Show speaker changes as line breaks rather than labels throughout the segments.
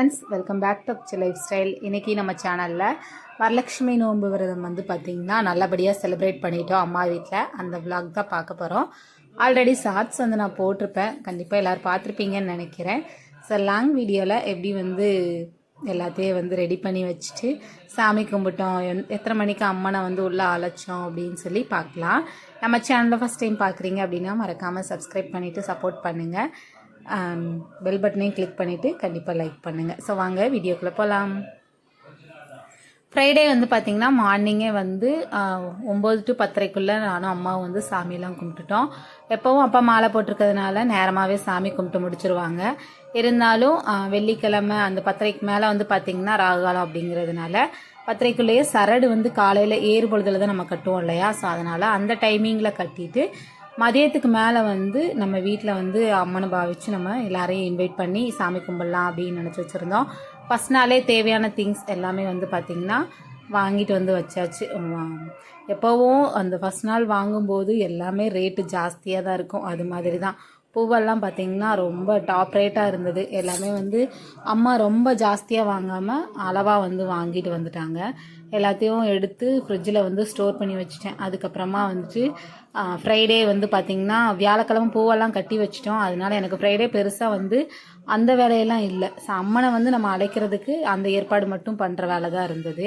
Friends welcome back to அப்சி lifestyle இன்றைக்கி நம்ம சேனலில் வரலட்சுமி நோன்பு விரதம் வந்து பார்த்திங்கன்னா நல்லபடியாக செலிப்ரேட் பண்ணிட்டோம் அம்மா வீட்டில் அந்த vlog தான் பார்க்க போகிறோம் ஆல்ரெடி ஷார்ட்ஸ் வந்து நான் போட்டிருப்பேன். கண்டிப்பாக எல்லோரும் பார்த்துருப்பீங்கன்னு நினைக்கிறேன். ஸோ லாங் வீடியோவில் எப்படி வந்து எல்லாத்தையும் வந்து ரெடி பண்ணி வச்சுட்டு சாமி கும்பிட்டோம். எந் எத்தனை மணிக்கு அம்மனை வந்து உள்ளே அழைச்சோம் அப்படின்னு சொல்லி பார்க்கலாம். நம்ம சேனலில் ஃபஸ்ட் டைம் பார்க்குறீங்க அப்படின்னா மறக்காமல் சப்ஸ்கிரைப் பண்ணிவிட்டு சப்போர்ட் பண்ணுங்கள் பெல் பட்டனையும் கிளிக் பண்ணிவிட்டு கண்டிப்பாக லைக் பண்ணுங்கள் ஸோ வாங்க வீடியோக்குள்ளே போகலாம் ஃப்ரைடே வந்து பார்த்திங்கன்னா மார்னிங்கே வந்து ஒம்பது டு பத்தரைக்குள்ளே நானும் அம்மாவும் வந்து சாமியெல்லாம் கும்பிட்டுட்டோம். எப்போவும் அப்பா மாலை போட்டிருக்கிறதுனால நேரமாகவே சாமி கும்பிட்டு முடிச்சிருவாங்க. இருந்தாலும் வெள்ளிக்கிழமை அந்த பத்தரைக்கு மேலே வந்து பார்த்திங்கன்னா ராகுகாலம் அப்படிங்கிறதுனால பத்தரைக்குள்ளேயே சரடு வந்து காலையில் ஏறு பொழுதுல தான் நம்ம கட்டுவோம் இல்லையா? ஸோ அதனால் அந்த டைமிங்கில் கட்டிட்டு மதியத்துக்கு மேலே வந்து நம்ம வீட்டில் வந்து அம்மனை பாவிச்சு நம்ம எல்லாரையும் இன்வைட் பண்ணி சாமி கும்பிடலாம் அப்படின்னு நினச்சி வச்சுருந்தோம். ஃபஸ்ட் நாளே தேவையான திங்ஸ் எல்லாமே வந்து பார்த்திங்கன்னா வாங்கிட்டு வந்து வச்சாச்சு. எப்போவும் அந்த ஃபஸ்ட் நாள் வாங்கும்போது எல்லாமே ரேட்டு ஜாஸ்தியாக தான் இருக்கும். அது மாதிரி தான் பூவெல்லாம் பார்த்திங்கன்னா ரொம்ப டாப் ரேட்டாக இருந்தது. எல்லாமே வந்து அம்மா ரொம்ப ஜாஸ்தியாக வாங்காமல் அளவாக வந்து வாங்கிட்டு வந்துட்டாங்க. எல்லாத்தையும் எடுத்து ஃப்ரிட்ஜில் வந்து ஸ்டோர் பண்ணி வச்சுட்டேன். அதுக்கப்புறமா வந்துட்டு ஃப்ரைடே வந்து பார்த்திங்கன்னா வியாழக்கிழமை பூவெல்லாம் கட்டி வச்சிட்டோம். அதனால எனக்கு ஃப்ரைடே பெருசாக வந்து அந்த வேலையெல்லாம் இல்லை. ஸோ அம்மனை வந்து நம்ம அழைக்கிறதுக்கு அந்த ஏற்பாடு மட்டும் பண்ணுற வேலை தான் இருந்தது.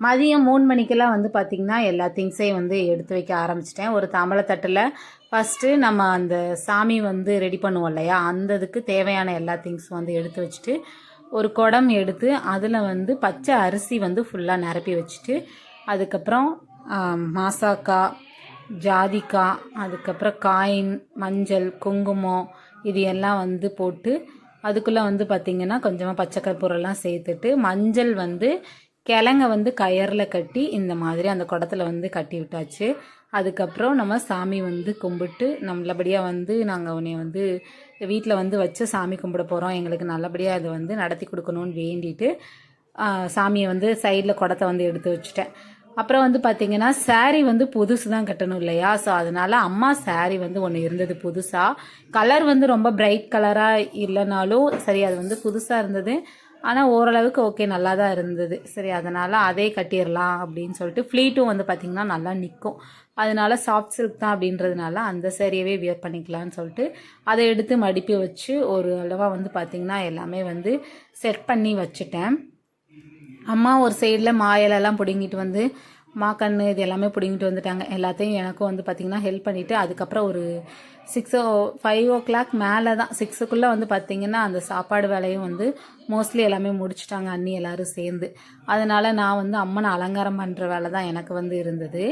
மதியம் மூணு மணிக்கெல்லாம் வந்து பார்த்திங்கன்னா எல்லா திங்ஸையும் வந்து எடுத்து வைக்க ஆரம்பிச்சிட்டேன். ஒரு தாம்பளத்தட்டில் ஃபஸ்ட்டு நம்ம அந்த சாமி வந்து ரெடி பண்ணுவோம் இல்லையா? அந்த இதுக்கு தேவையான எல்லா திங்ஸும் வந்து எடுத்து வச்சுட்டு ஒரு குடம் எடுத்து அதில் வந்து பச்சை அரிசி வந்து ஃபுல்லாக நிரப்பி வச்சுட்டு அதுக்கப்புறம் மாசாக்காய் ஜாதிக்காய் அதுக்கப்புறம் காயின் மஞ்சள் குங்குமம் இது எல்லாம் வந்து போட்டு அதுக்குள்ளே வந்து பார்த்திங்கன்னா கொஞ்சமாக பச்சை கற்பூரெல்லாம் சேர்த்துட்டு மஞ்சள் வந்து கிழங்க வந்து கயரில் கட்டி இந்த மாதிரி அந்த குடத்துல வந்து கட்டி விட்டாச்சு. அதுக்கப்புறம் நம்ம சாமி வந்து கும்பிட்டு நல்லபடியாக வந்து நாங்கள் உன்னை வந்து வீட்டில் வந்து வச்சு சாமி கும்பிட போகிறோம் எங்களுக்கு நல்லபடியாக அதை வந்து நடத்தி கொடுக்கணும்னு வேண்டிட்டு சாமியை வந்து சைடில் குடத்தை வந்து எடுத்து வச்சுட்டேன். அப்புறம் வந்து பார்த்தீங்கன்னா சாரீ வந்து புதுசு தான் கட்டணும் இல்லையா? ஸோ அதனால அம்மா சாரீ வந்து ஒன்று இருந்தது புதுசாக கலர் வந்து ரொம்ப பிரைட் கலராக இல்லைனாலும் சரி அது வந்து புதுசாக இருந்தது. ஆனால் ஓரளவுக்கு ஓகே நல்லா தான் இருந்தது. சரி அதனால் அதே கட்டிடலாம் அப்படின்னு சொல்லிட்டு ஃப்ளீட்டும் வந்து பார்த்திங்கன்னா நல்லா நிற்கும் அதனால சாஃப்ட் சில்க் தான் அப்படின்றதுனால அந்த சேரீயவே வியர் பண்ணிக்கலாம்னு சொல்லிட்டு அதை எடுத்து மடிப்பி வச்சு ஒரு அளவாக வந்து பார்த்திங்கன்னா எல்லாமே வந்து செட் பண்ணி வச்சுட்டேன். அம்மா ஒரு சைடில் மாயலெல்லாம் பிடுங்கிட்டு வந்து மா கண்ணு இது எல்லாமே பிடுங்கிட்டு வந்துட்டாங்க. எல்லாத்தையும் எனக்கும் வந்து பார்த்திங்கன்னா ஹெல்ப் பண்ணிவிட்டு அதுக்கப்புறம் ஒரு six or five o'clock மேலே தான் சிக்ஸுக்குள்ளே வந்து பார்த்திங்கன்னா அந்த சாப்பாடு வேலையும் வந்து மோஸ்ட்லி எல்லாமே முடிச்சிட்டாங்க அண்ணி எல்லாரும் சேர்ந்து. அதனால் நான் வந்து அம்மனை அலங்காரம் பண்ணுற வேலை தான் எனக்கு வந்து இருந்தது.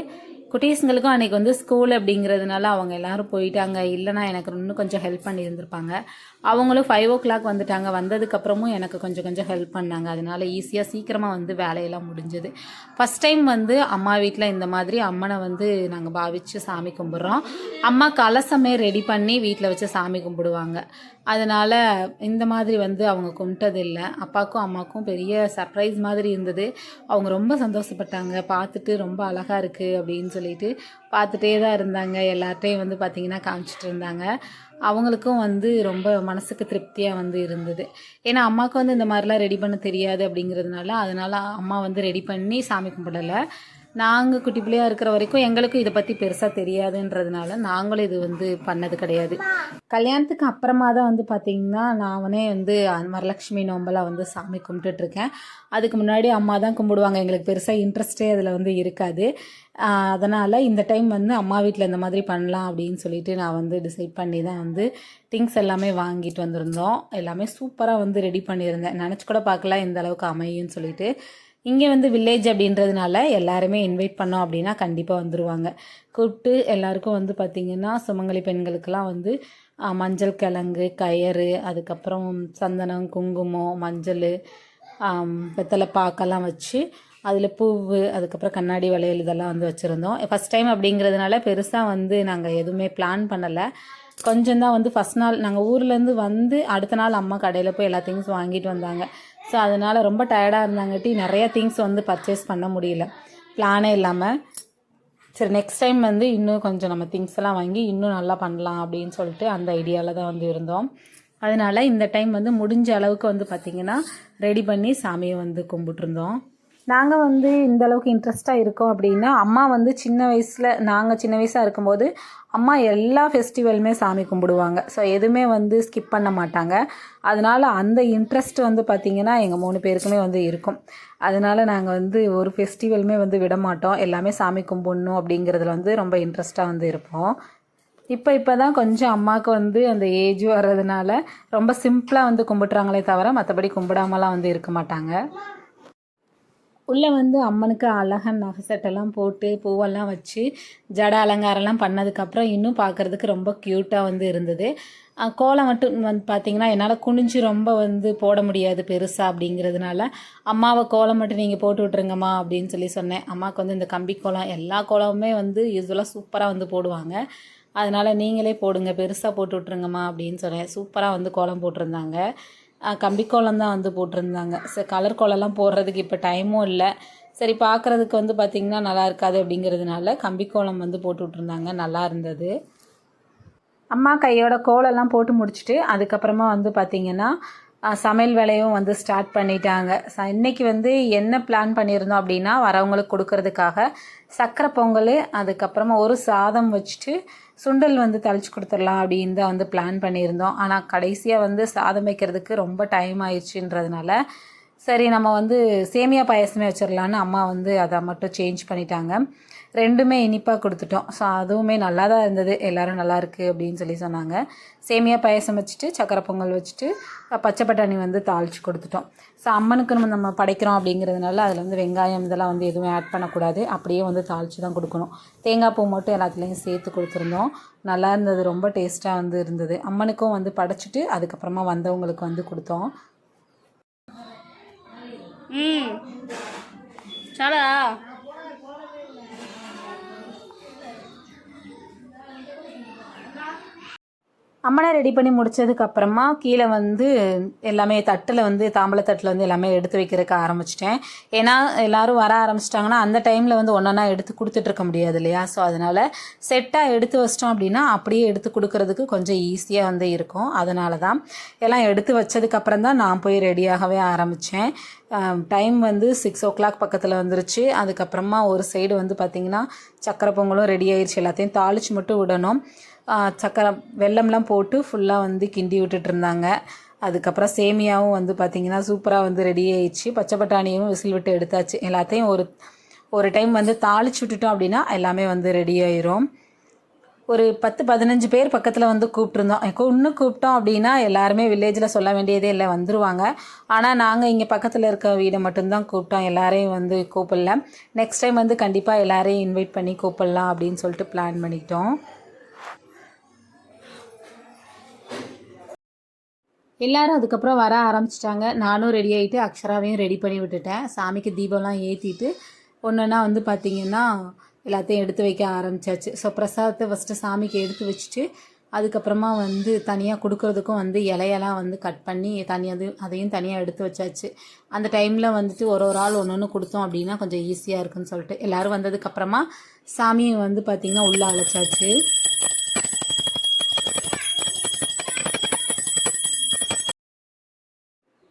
குட்டீஸுங்களுக்கும் அன்றைக்கி வந்து ஸ்கூல் அப்படிங்கிறதுனால அவங்க எல்லாரும் போயிட்டாங்க. இல்லைனா எனக்கு இன்னும் கொஞ்சம் ஹெல்ப் பண்ணியிருந்திருப்பாங்க. அவங்களும் ஃபைவ் ஓ கிளாக் வந்துட்டாங்க. வந்ததுக்கப்புறமும் எனக்கு கொஞ்சம் கொஞ்சம் ஹெல்ப் பண்ணாங்க. அதனால ஈஸியாக சீக்கிரமாக வந்து வேலையெல்லாம் முடிஞ்சது. ஃபஸ்ட் டைம் வந்து அம்மா வீட்டில் இந்த மாதிரி அம்மனை வந்து நாங்கள் பாவிச்சு சாமி கும்பிட்றோம். அம்மா கலசமே ரெடி பண்ணி வீட்டில் வச்சு சாமி கும்பிடுவாங்க. அதனால் இந்த மாதிரி வந்து அவங்க கும்பிட்டதில்லை அப்பாவுக்கும் அம்மாவுக்கும் பெரிய சர்ப்ரைஸ் மாதிரி இருந்தது. அவங்க ரொம்ப சந்தோஷப்பட்டாங்க. பார்த்துட்டு ரொம்ப அழகாக இருக்குது அப்படின்னு சொல்லிட்டு பார்த்துட்டே தான் இருந்தாங்க. எல்லார்ட்டையும் வந்து பார்த்திங்கன்னா காமிச்சிட்டு இருந்தாங்க. அவங்களுக்கும் வந்து ரொம்ப மனசுக்கு திருப்தியாக வந்து இருந்தது. ஏன்னா அம்மாவுக்கு வந்து இந்த மாதிரிலாம் ரெடி பண்ண தெரியாது அப்படிங்கிறதுனால அதனால் அம்மா வந்து ரெடி பண்ணி சாமி கும்பிடலை. நாங்கள் குட்டி பிள்ளையாக இருக்கிற வரைக்கும் எங்களுக்கும் இதை பற்றி பெருசாக தெரியாதுன்றதுனால நாங்களும் இது வந்து பண்ணது கிடையாது. கல்யாணத்துக்கு அப்புறமா தான் வந்து பார்த்திங்கன்னா நானே வந்து அந்த வரலட்சுமி நோம்பெல்லாம் வந்து சாமி கும்பிட்டுட்ருக்கேன் அதுக்கு முன்னாடி அம்மா தான் கும்பிடுவாங்க. எங்களுக்கு பெருசாக இன்ட்ரெஸ்ட்டே அதில் வந்து இருக்காது. அதனால் இந்த டைம் வந்து அம்மா வீட்டில் இந்த மாதிரி பண்ணலாம் அப்படின்னு சொல்லிட்டு நான் வந்து டிசைட் பண்ணி தான் வந்து திங்ஸ் எல்லாமே வாங்கிட்டு வந்திருந்தோம். எல்லாமே சூப்பராக வந்து ரெடி பண்ணியிருந்தேன். நினச்சி கூட பார்க்கலாம் இந்த அளவுக்கு அமையும்னு சொல்லிட்டு. இங்கே வந்து வில்லேஜ் அப்படின்றதுனால எல்லாருமே இன்வைட் பண்ணோம் அப்படின்னா கண்டிப்பாக வந்துடுவாங்க கூப்பிட்டு எல்லாருக்கும் வந்து பார்த்திங்கன்னா சுமங்கலி பெண்களுக்கெல்லாம் வந்து மஞ்சள் கிழங்கு கயறு அதுக்கப்புறம் சந்தனம் குங்குமம் மஞ்சள் வெத்தலை பாக்கெல்லாம் வச்சு அதில் பூவு அதுக்கப்புறம் கண்ணாடி வளையல் இதெல்லாம் வந்து வச்சுருந்தோம். ஃபஸ்ட் டைம் அப்படிங்கிறதுனால பெருசாக வந்து நாங்கள் எதுவுமே பிளான் பண்ணலை. கொஞ்சம் தான் வந்து ஃபஸ்ட் நாள் நாங்கள் ஊர்லேருந்து வந்து அடுத்த நாள் அம்மா கடையில் போய் எல்லா திங்ஸ் வாங்கிட்டு வந்தாங்க. ஸோ அதனால் ரொம்ப டயர்டாக இருந்தாங்கட்டி நிறைய திங்ஸ் வந்து பர்ச்சேஸ் பண்ண முடியல. பிளானே இல்லாமல் சரி நெக்ஸ்ட் டைம் வந்து இன்னும் கொஞ்சம் நம்ம திங்ஸ் எல்லாம் வாங்கி இன்னும் நல்லா பண்ணலாம் அப்படின்னு சொல்லிட்டு அந்த ஐடியாவில் தான் வந்து இருந்தோம். அதனால இந்த டைம் வந்து முடிஞ்ச அளவுக்கு வந்து பார்த்திங்கன்னா ரெடி பண்ணி சாமியை வந்து கும்பிட்டுருந்தோம். நாங்கள் வந்து இந்த அளவுக்கு இன்ட்ரெஸ்ட்டாக இருக்கோம் அப்படின்னா அம்மா வந்து சின்ன வயசில் நாங்கள் சின்ன வயசாக இருக்கும்போது அம்மா எல்லா ஃபெஸ்டிவலுமே சாமி கும்பிடுவாங்க. ஸோ எதுவுமே வந்து ஸ்கிப் பண்ண மாட்டாங்க. அதனால் அந்த இன்ட்ரெஸ்ட் வந்து பார்த்திங்கன்னா எங்கள் மூணு பேருக்குமே வந்து இருக்கும். அதனால நாங்கள் வந்து ஒரு ஃபெஸ்டிவலுமே வந்து விட மாட்டோம். எல்லாமே சாமி கும்பிடணும் அப்படிங்கிறதுல வந்து ரொம்ப இன்ட்ரெஸ்ட்டாக வந்து இருப்போம். இப்போ இப்போ தான் கொஞ்சம் அம்மாவுக்கு வந்து அந்த ஏஜ் வர்றதுனால ரொம்ப சிம்பிளாக வந்து கும்பிட்றாங்களே தவிர மற்றபடி கும்பிடாமலாம் வந்து இருக்க மாட்டாங்க. உள்ளே வந்து அம்மனுக்கு அழகன் நகசட்டெல்லாம் போட்டு பூவெல்லாம் வச்சு ஜட அலங்காரம்லாம் பண்ணதுக்கப்புறம் இன்னும் பார்க்குறதுக்கு ரொம்ப க்யூட்டாக வந்து இருந்தது. கோலம் மட்டும் வந்து பார்த்தீங்கன்னா என்னால் குனிஞ்சு ரொம்ப வந்து போட முடியாது பெருசாக அப்படிங்கிறதுனால அம்மாவை கோலம் மட்டும் நீங்கள் போட்டு விட்ருங்கம்மா அப்படின்னு சொல்லி சொன்னேன். அம்மாவுக்கு வந்து இந்த கம்பி கோலம் எல்லா கோலமுமே வந்து யூஸ்வலாக சூப்பராக வந்து போடுவாங்க. அதனால் நீங்களே போடுங்க பெருசாக போட்டு விட்ருங்கம்மா அப்படின்னு சொன்னேன். சூப்பராக வந்து கோலம் போட்டிருந்தாங்க. அஹ் கம்பி கோலம் தான் வந்து போட்டிருந்தாங்க. சரி கலர் கோலம்லாம் போடுறதுக்கு இப்போ டைமும் இல்லை. சரி பார்க்குறதுக்கு வந்து பார்த்திங்கன்னா நல்லா இருக்காது அப்படிங்கிறதுனால கம்பி கோலம் வந்து போட்டு விட்ருந்தாங்க நல்லா இருந்தது. அம்மா கையோட கோலெல்லாம் போட்டு முடிச்சுட்டு அதுக்கப்புறமா வந்து பார்த்திங்கன்னா சமையல் வேலையும் வந்து ஸ்டார்ட் பண்ணிட்டாங்க. ச- இன்னைக்கு வந்து என்ன பிளான் பண்ணியிருந்தோம் அப்படின்னா வரவங்களுக்கு கொடுக்கறதுக்காக சக்கரை பொங்கல் அதுக்கப்புறமா ஒரு சாதம் வச்சுட்டு சுண்டல் வந்து தழிச்சு கொடுத்துடலாம் அப்படின்னு தான் வந்து பிளான் பண்ணியிருந்தோம். ஆனால் கடைசியாக வந்து சாதம் வைக்கிறதுக்கு ரொம்ப டைம் ஆயிடுச்சுன்றதுனால சரி நம்ம வந்து சேமியா பாயசமே வச்சிடலான்னு அம்மா வந்து அதை மட்டும் சேஞ்ச் பண்ணிட்டாங்க. ரெண்டுமே இனிப்பாக கொடுத்துட்டோம். ஸோ அதுவுமே நல்லா தான் இருந்தது. எல்லோரும் நல்லாயிருக்கு அப்படின்னு சொல்லி சொன்னாங்க. சேமியா பாயசம் வச்சுட்டு சக்கரை பொங்கல் வச்சுட்டு பச்சை பட்டாணி வந்து தாளித்து கொடுத்துட்டோம். ஸோ அம்மனுக்கு நம்ம நம்ம படைக்கிறோம் அப்படிங்கிறதுனால அதில் வந்து வெங்காயம் இதெல்லாம் வந்து எதுவும் ஆட் பண்ணக்கூடாது. அப்படியே வந்து தாளித்து தான் கொடுக்கணும். தேங்காய் பூ மட்டும் எல்லாத்துலேயும் சேர்த்து கொடுத்துருந்தோம். நல்லா இருந்தது. ரொம்ப டேஸ்ட்டாக வந்து இருந்தது. அம்மனுக்கும் வந்து படைச்சிட்டு அதுக்கப்புறமா வந்தவங்களுக்கு வந்து கொடுத்தோம்.
ம் చాలా
அம்மனை ரெடி பண்ணி முடிச்சதுக்கு அப்புறமா கீழே வந்து எல்லாமே தட்டில் வந்து தாம்பளத்தட்டில் வந்து எல்லாமே எடுத்து வைக்கிறதுக்கு ஆரம்பிச்சிட்டேன். ஏன்னா எல்லாரும் வர ஆரம்பிச்சிட்டாங்கன்னா அந்த டைமில் வந்து ஒன்றா எடுத்து கொடுத்துட்டு இருக்க முடியாது இல்லையா? ஸோ அதனால் செட்டாக எடுத்து வச்சிட்டோம் அப்படின்னா அப்படியே எடுத்து கொடுக்கறதுக்கு கொஞ்சம் ஈஸியாக வந்து இருக்கும். அதனால தான் எல்லாம் எடுத்து வச்சதுக்கப்புறம் தான் நான் போய் ரெடியாகவே ஆரம்பித்தேன் டைம் வந்து சிக்ஸ் ஓ கிளாக் பக்கத்தில் வந்துருச்சு. அதுக்கப்புறமா ஒரு சைடு வந்து பார்த்திங்கன்னா சக்கரை பொங்கலும் ரெடி ஆயிடுச்சு எல்லாத்தையும் தாளிச்சு மட்டும் விடணும். சக்கரை வெல்லம்லாம் போட்டு ஃபுல்லாக வந்து கிண்டி விட்டுட்டு இருந்தாங்க. அதுக்கப்புறம் சேமியாவும் வந்து பார்த்திங்கன்னா சூப்பராக வந்து ரெடி ஆயிடுச்சு. பச்சை பட்டாணியும் விசில் விட்டு எடுத்தாச்சு. எல்லாத்தையும் ஒரு ஒரு டைம் வந்து தாளிச்சு விட்டுட்டோம் அப்படின்னா எல்லாமே வந்து ரெடி ஆயிரும். ஒரு பத்து பதினஞ்சு பேர் பக்கத்தில் வந்து கூப்பிட்ருந்தோம் இன்னும் கூப்பிட்டோம் அப்படின்னா எல்லாருமே வில்லேஜில் சொல்ல வேண்டியதே இல்லை வந்துருவாங்க. ஆனால் நாங்கள் இங்கே பக்கத்தில் இருக்க வீடை மட்டும்தான் கூப்பிட்டோம். எல்லாரையும் வந்து கூப்பிடல. நெக்ஸ்ட் டைம் வந்து கண்டிப்பாக எல்லாரையும் இன்வைட் பண்ணி கூப்பிடலாம் அப்படின்னு சொல்லிட்டு பிளான் பண்ணிட்டோம். எல்லாரும் அதுக்கப்புறம் வர ஆரம்பிச்சிட்டாங்க. நானும் ரெடி ஆகிட்டு அக்ஷராவையும் ரெடி பண்ணி விட்டுட்டேன். சாமிக்கு தீபம்லாம் ஏற்றிட்டு ஒன்றுனா வந்து பார்த்திங்கன்னா எல்லாத்தையும் எடுத்து வைக்க ஆரம்பிச்சாச்சு. ஸோ பிரசாதத்தை ஃபஸ்ட்டு சாமிக்கு எடுத்து வச்சுட்டு அதுக்கப்புறமா வந்து தனியாக கொடுக்குறதுக்கும் வந்து இலையெல்லாம் வந்து கட் பண்ணி தனியாக அதையும் தனியாக எடுத்து வச்சாச்சு. அந்த டைமில் வந்துட்டு ஒரு ஒரு ஆள் ஒன்று ஒன்று கொடுத்தோம் அப்படின்னா கொஞ்சம் ஈஸியாக இருக்குன்னு சொல்லிட்டு எல்லோரும் வந்ததுக்கப்புறமா சாமியை வந்து பார்த்திங்கன்னா உள்ளே அழைச்சாச்சு.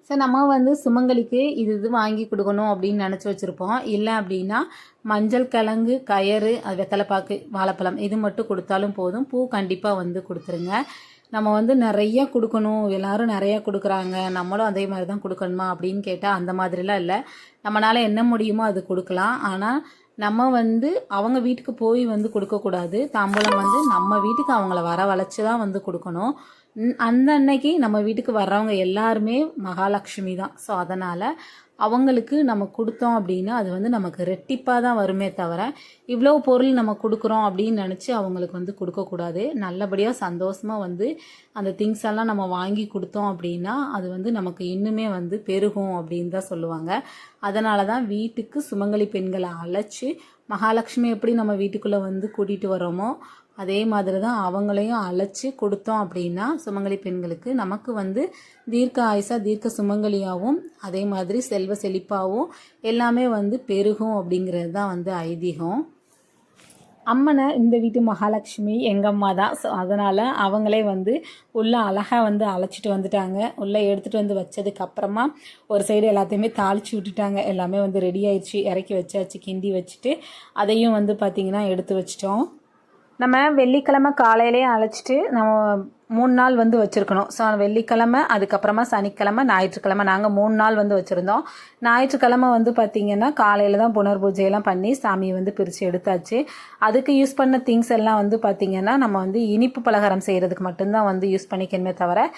சார் நம்ம வந்து சுமங்கலிக்கு இது இது வாங்கி கொடுக்கணும் அப்படின்னு நினச்சி வச்சுருப்போம். இல்லை அப்படின்னா மஞ்சள் கிழங்கு கயறு அது வெத்தலைப்பாக்கு வாழைப்பழம் இது மட்டும் கொடுத்தாலும் போதும். பூ கண்டிப்பாக வந்து கொடுத்துருங்க. நம்ம வந்து நிறையா கொடுக்கணும். எல்லோரும் நிறையா கொடுக்குறாங்க. நம்மளும் அதே மாதிரி தான் கொடுக்கணுமா அப்படின்னு கேட்டால் அந்த மாதிரிலாம் இல்லை. நம்மளால் என்ன முடியுமோ அது கொடுக்கலாம். ஆனால் நம்ம வந்து அவங்க வீட்டுக்கு போய் வந்து கொடுக்கக்கூடாது. தாம்பூலம் வந்து நம்ம வீட்டுக்கு அவங்கள வர வளைச்சி தான் வந்து கொடுக்கணும். அந்த அன்னைக்கு நம்ம வீட்டுக்கு வர்றவங்க எல்லாருமே மகாலட்சுமி தான். ஸோ அதனால் அவங்களுக்கு நம்ம கொடுத்தோம் அப்படின்னா அது வந்து நமக்கு ரெட்டிப்பாக தான் வருமே தவிர இவ்வளோ பொருள் நம்ம கொடுக்குறோம் அப்படின்னு நினச்சி அவங்களுக்கு வந்து கொடுக்கக்கூடாது நல்லபடியாக சந்தோஷமாக வந்து அந்த திங்ஸ் எல்லாம் நம்ம வாங்கி கொடுத்தோம் அப்படின்னா அது வந்து நமக்கு இன்னுமே வந்து பெருகும் அப்படின்னு தான் சொல்லுவாங்க. அதனால தான் வீட்டுக்கு சுமங்கலி பெண்களை அழைச்சி மகாலட்சுமி எப்படி நம்ம வீட்டுக்குள்ளே வந்து கூட்டிகிட்டு வரோமோ அதே மாதிரி தான் அவங்களையும் அழைச்சி கொடுத்தோம் அப்படின்னா சுமங்கலி பெண்களுக்கு நமக்கு வந்து தீர்க்க ஆயுசா தீர்க்க சுமங்கலியாகவும் அதே மாதிரி செல்வ செழிப்பாகவும் எல்லாமே வந்து பெருகும் அப்படிங்கிறது தான் வந்து ஐதீகம். அம்மனை இந்த வீட்டு மகாலட்சுமி எங்கள் அம்மா தான். ஸோ அதனால் அவங்களே வந்து உள்ளே அழகாக வந்து அழைச்சிட்டு வந்துட்டாங்க. உள்ளே எடுத்துகிட்டு வந்து வச்சதுக்கு அப்புறமா ஒரு சைடு எல்லாத்தையுமே தாளித்து விட்டுட்டாங்க. எல்லாமே வந்து ரெடி ஆயிடுச்சு. இறக்கி வச்சாச்சு கிண்டி வச்சுட்டு அதையும் வந்து பார்த்திங்கன்னா எடுத்து வச்சிட்டோம். நம்ம வெள்ளிக்கிழமை காலையிலேயே அழைச்சிட்டு நம்ம மூணு நாள் வந்து வச்சுருக்கணும். ஸோ வெள்ளிக்கிழமை அதுக்கப்புறமா சனிக்கிழமை ஞாயிற்றுக்கிழமை. நாங்கள் மூணு நாள் வந்து வச்சுருந்தோம். ஞாயிற்றுக்கிழமை வந்து பார்த்திங்கன்னா காலையில் தான் புனர் பூஜையெல்லாம் பண்ணி சாமியை வந்து பிரித்து எடுத்தாச்சு. அதுக்கு யூஸ் பண்ண திங்ஸ் எல்லாம் வந்து பார்த்திங்கன்னா நம்ம வந்து இனிப்பு பலகாரம் செய்கிறதுக்கு மட்டும்தான் வந்து யூஸ் பண்ணிக்கணுமே தவிர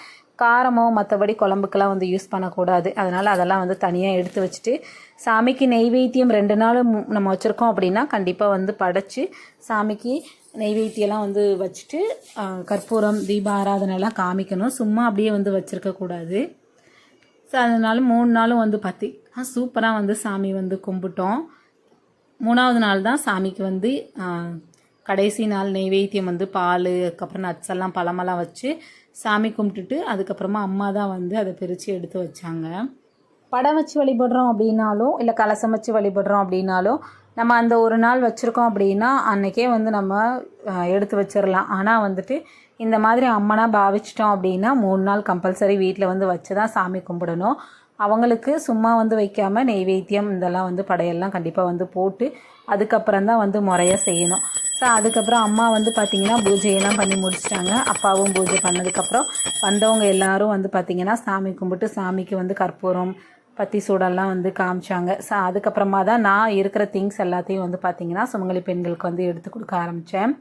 காரமோ மற்றபடி குழம்புக்கெல்லாம் வந்து யூஸ் பண்ணக்கூடாது. அதனால் அதெல்லாம் வந்து தனியாக எடுத்து வச்சுட்டு சாமிக்கு நெய்வேத்தியம் ரெண்டு நாள் நம்ம வச்சுருக்கோம் அப்படின்னா கண்டிப்பாக வந்து படைச்சி சாமிக்கு நெய்வேத்தியெல்லாம் வந்து வச்சுட்டு கற்பூரம் தீப ஆராதனைலாம் காமிக்கணும். சும்மா அப்படியே வந்து வச்சுருக்கக்கூடாது ஸோ அதனால மூணு நாளும் வந்து பார்த்திங்கன்னா சூப்பராக வந்து சாமி வந்து கும்பிட்டோம். மூணாவது நாள் தான் சாமிக்கு வந்து கடைசி நாள் நெய்வேத்தியம் வந்து பால் அதுக்கப்புறம் நட்ஸ் எல்லாம் பழமெல்லாம் வச்சு சாமி கும்பிட்டுட்டு அதுக்கப்புறமா அம்மா தான் வந்து அதை பிரித்து எடுத்து வச்சாங்க. படம் வச்சு வழிபடுறோம் அப்படின்னாலும் இல்லை கலசம் வச்சு வழிபடுறோம் அப்படின்னாலும் நம்ம அந்த ஒரு நாள் வச்சுருக்கோம் அப்படின்னா அன்னைக்கே வந்து நம்ம எடுத்து வச்சிடலாம் ஆனால் வந்துட்டு இந்த மாதிரி அம்மனாக பாவிச்சிட்டோம் அப்படின்னா மூணு நாள் கம்பல்சரி வீட்டில் வந்து வச்சு தான் சாமி கும்பிடணும். அவங்களுக்கு சும்மா வந்து வைக்காமல் நெய்வேத்தியம் இதெல்லாம் வந்து படையெல்லாம் கண்டிப்பாக வந்து போட்டு அதுக்கப்புறம் தான் வந்து முறையாக செய்யணும். ஸோ அதுக்கப்புறம் அம்மா வந்து பார்த்திங்கன்னா பூஜையெல்லாம் பண்ணி முடிச்சிட்டாங்க. அப்பாவும் பூஜை பண்ணதுக்கப்புறம் வந்தவங்க எல்லாரும் வந்து பார்த்திங்கன்னா சாமி கும்பிட்டு சாமிக்கு வந்து கற்பூரம் பத்தி சூடெல்லாம் வந்து காமிச்சாங்க. ஸோ அதுக்கப்புறமா தான் நான் இருக்கிற திங்ஸ் எல்லாத்தையும் வந்து பார்த்திங்கன்னா சுமங்கலி பெண்களுக்கு வந்து எடுத்து கொடுக்க ஆரம்பித்தேன்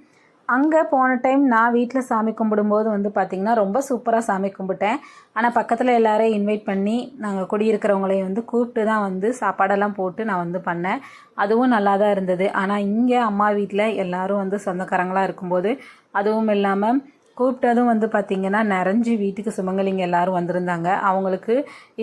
அங்கே போன டைம் நான் வீட்டில் சாமி கும்பிடும்போது வந்து பார்த்திங்கன்னா ரொம்ப சூப்பராக சாமி கும்பிட்டேன். ஆனால் பக்கத்தில் எல்லாரையும் இன்வைட் பண்ணி நாங்கள் குடியிருக்கிறவங்களையும் வந்து கூப்பிட்டு தான் வந்து சாப்பாடெல்லாம் போட்டு நான் வந்து பண்ணேன். அதுவும் நல்லா தான் இருந்தது. ஆனால் இங்கே அம்மா வீட்டில் எல்லாரும் வந்து சொந்தக்காரங்களாக இருக்கும்போது அதுவும் இல்லாமல் கூப்பிட்டதும் வந்து பார்த்திங்கன்னா நிறைஞ்சு வீட்டுக்கு சுமங்கலிங்க எல்லாரும் வந்திருந்தாங்க. அவங்களுக்கு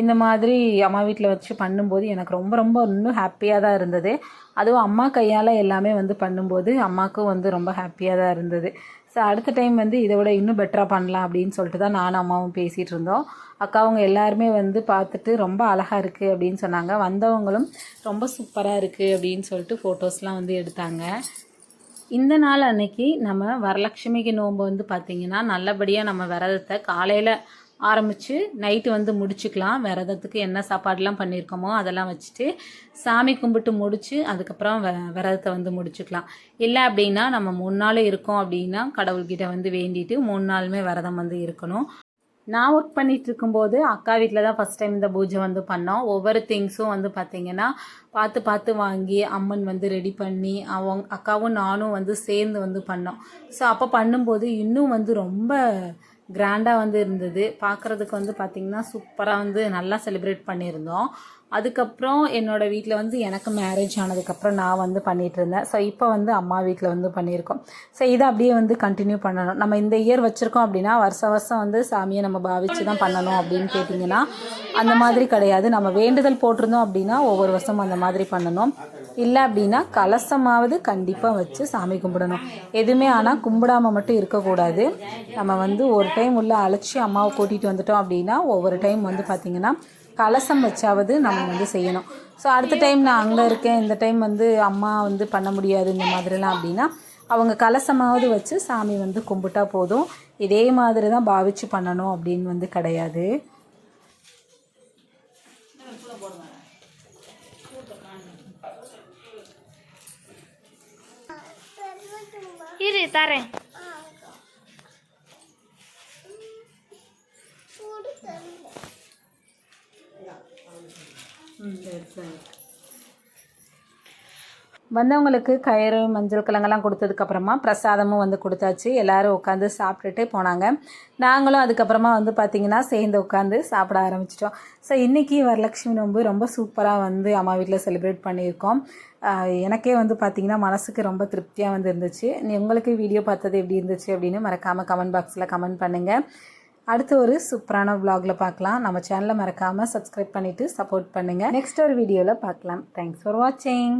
இந்த மாதிரி அம்மா வீட்டில் வச்சு பண்ணும்போது எனக்கு ரொம்ப ரொம்ப இன்னும் ஹாப்பியாக தான் இருந்தது. அதுவும் அம்மா கையால் எல்லாமே வந்து பண்ணும்போது அம்மாவுக்கும் வந்து ரொம்ப ஹாப்பியாக தான் இருந்தது. ஸோ அடுத்த டைம் வந்து இதை விட இன்னும் பெட்டராக பண்ணலாம் அப்படின்னு சொல்லிட்டு தான் நானும் அம்மாவும் பேசிகிட்டு இருந்தோம். அக்காவங்க எல்லாருமே வந்து பார்த்துட்டு ரொம்ப அழகாக இருக்குது அப்படின்னு சொன்னாங்க. வந்தவங்களும் ரொம்ப சூப்பராக இருக்குது அப்படின்னு சொல்லிட்டு ஃபோட்டோஸ்லாம் வந்து எடுத்தாங்க. இந்த நாள் அன்னைக்கு நம்ம வரலட்சுமிக்கு நோன்பு வந்து பார்த்திங்கன்னா நல்லபடியாக நம்ம விரதத்தை காலையில் ஆரம்பித்து நைட்டு வந்து முடிச்சுக்கலாம். விரதத்துக்கு என்ன சாப்பாடெலாம் பண்ணியிருக்கோமோ அதெல்லாம் வச்சுட்டு சாமி கும்பிட்டு முடித்து அதுக்கப்புறம் வ விரதத்தை வந்து முடிச்சுக்கலாம். இல்லை அப்படின்னா நம்ம மூணு நாள் இருக்கோம் அப்படின்னா கடவுள்கிட்ட வந்து வேண்டிட்டு மூணு நாளுமே விரதம் வந்து இருக்கணும். நான் ஒர்க் பண்ணிட்டு இருக்கும்போது அக்கா வீட்டில் தான் ஃபஸ்ட் டைம் இந்த பூஜை வந்து பண்ணோம். ஒவ்வொரு திங்ஸும் வந்து பார்த்திங்கன்னா பார்த்து பார்த்து வாங்கி அம்மன் வந்து ரெடி பண்ணி அவங்க அக்காவும் நானும் வந்து சேர்ந்து வந்து பண்ணோம். ஸோ அப்போ பண்ணும்போது இன்னும் வந்து ரொம்ப கிராண்டாக வந்து இருந்தது. பார்க்குறதுக்கு வந்து பார்த்திங்கன்னா சூப்பராக வந்து நல்லா செலிப்ரேட் பண்ணியிருந்தோம். அதுக்கப்புறம் என்னோடய வீட்டில் வந்து எனக்கு மேரேஜ் ஆனதுக்கப்புறம் நான் வந்து பண்ணிகிட்டு இருந்தேன் ஸோ இப்போ வந்து அம்மா வீட்டில் வந்து பண்ணியிருக்கோம். ஸோ இதை அப்படியே வந்து கண்டினியூ பண்ணணும். நம்ம இந்த இயர் வச்சுருக்கோம் அப்படின்னா வருஷம் வருஷம் வந்து சாமியை நம்ம பாவிச்சு தான் பண்ணணும் அப்படின்னு கேட்டிங்கன்னா அந்த மாதிரி கிடையாது. நம்ம வேண்டுதல் போட்டிருந்தோம் அப்படின்னா ஒவ்வொரு வருஷமும் அந்த மாதிரி பண்ணணும். இல்லை அப்படின்னா கலசமாவது கண்டிப்பாக வச்சு சாமி கும்பிடணும். எதுவுமே ஆனால் கும்பிடாமல் மட்டும் இருக்கக்கூடாது. நம்ம வந்து ஒரு டைம் உள்ள அழைச்சி அம்மாவை கூட்டிகிட்டு வந்துட்டோம் அப்படின்னா ஒவ்வொரு டைம் வந்து பார்த்திங்கன்னா கலசம் வச்சாவது நம்ம வந்து செய்யணும். ஸோ அடுத்த டைம் நான் அங்கே இருக்கேன். இந்த டைம் வந்து அம்மா வந்து பண்ண முடியாது இந்த மாதிரிலாம் அப்படின்னா அவங்க கலசமாவது வச்சு சாமி வந்து கும்பிட்டா போதும். இதே மாதிரி தான் பாவிச்சு பண்ணணும் அப்படின்னு வந்து கிடையாது.
இரு தரேன்.
வந்தவங்களுக்கு கயிறு மஞ்சள் கிழங்கெல்லாம் கொடுத்ததுக்கப்புறமா பிரசாதமும் வந்து கொடுத்தாச்சு. எல்லோரும் உட்காந்து சாப்பிட்டுட்டு போனாங்க. நாங்களும் அதுக்கப்புறமா வந்து பார்த்திங்கன்னா சேர்ந்து உட்காந்து சாப்பிட ஆரம்பிச்சிட்டோம். ஸோ இன்றைக்கி வரலட்சுமி நோன்பு ரொம்ப சூப்பராக வந்து அம்மா வீட்டில் செலிப்ரேட் பண்ணியிருக்கோம். எனக்கே வந்து பார்த்திங்கன்னா மனசுக்கு ரொம்ப திருப்தியாக வந்து இருந்துச்சு. நீ உங்களுக்கு வீடியோ பார்த்தது எப்படி இருந்துச்சு அப்படின்னு மறக்காமல் கமெண்ட் பாக்ஸில் கமெண்ட் பண்ணுங்கள் அடுத்து ஒரு சூப்பரான vlogல பார்க்கலாம். நம்ம சேனலை மறக்காமல் சப்ஸ்கிரைப் பண்ணிவிட்டு சப்போர்ட் பண்ணுங்கள் நெக்ஸ்ட் ஒரு வீடியோவில் பார்க்கலாம். தேங்க்ஸ் ஃபார் வாட்சிங்